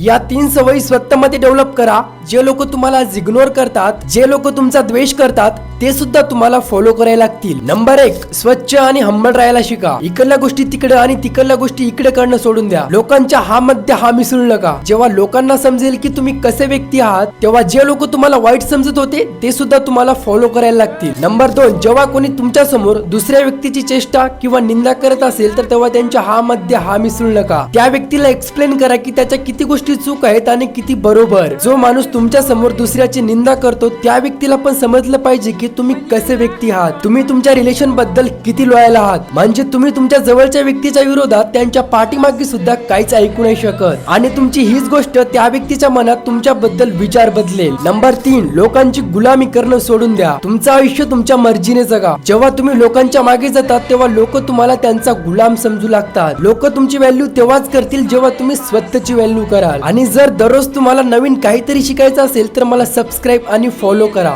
या तीन सवयी स्वतःमध्ये डेव्हलप करा. जे लोक तुम्हाला इग्नोर करतात जे लोक तुमचा द्वेष करतात ते सुद्धा तुम्हाला फॉलो करायला लागतील. नंबर एक स्वच्छ आणि हंबल राहायला शिका. इकडल्या गोष्टी तिकडे आणि तिकडल्या गोष्टी इकडे करणं सोडून द्या. लोकांच्या हा मध्ये हा मिसळू नका. जेव्हा लोकांना समजेल की तुम्ही कसे व्यक्ती आहात तेव्हा जे लोक तुम्हाला वाईट समजत होते ते सुद्धा तुम्हाला फॉलो करायला लागतील. नंबर दोन जेव्हा कोणी तुमच्यासमोर दुसऱ्या व्यक्तीची चेष्टा किंवा निंदा करत असेल तर तेव्हा त्यांच्या हा मध्ये हा मिसळू नका. त्या व्यक्तीला एक्सप्लेन करा की त्याच्या किती गोष्टी चूक आहेत आणि किती बरोबर. जो माणूस तुमच्यासमोर दुसऱ्याची निंदा करतो त्या व्यक्तीला पण समजलं पाहिजे की तुम्ही कसे व्यक्ती आहात. तुम्ही तुमच्या रिलेशनबद्दल किती लॉयल आहात. म्हणजे तुम्ही तुमच्या जवळच्या व्यक्तीच्या विरोधात त्यांच्या पाठीमागे सुद्धा काहीच ऐकू नाही शकत. आणि तुमची हीच गोष्ट त्या व्यक्तीच्या मनात तुमच्या बद्दल विचार बदलेल. नंबर तीन लोकांची गुलामी करणं सोडून द्या. तुमचं आयुष्य तुमच्या मर्जीने जगा. जेव्हा तुम्ही लोकांच्या मागे जातात तेव्हा लोक तुम्हाला त्यांचा गुलाम समजू लागतात. लोक तुमची व्हॅल्यू तेव्हाच करतील जेव्हा तुम्ही स्वतःची व्हॅल्यू कराल. आणि जर दररोज तुम्हाला नवीन काहीतरी शिकायचं असेल तर मला सबस्क्राईब आणि फॉलो करा.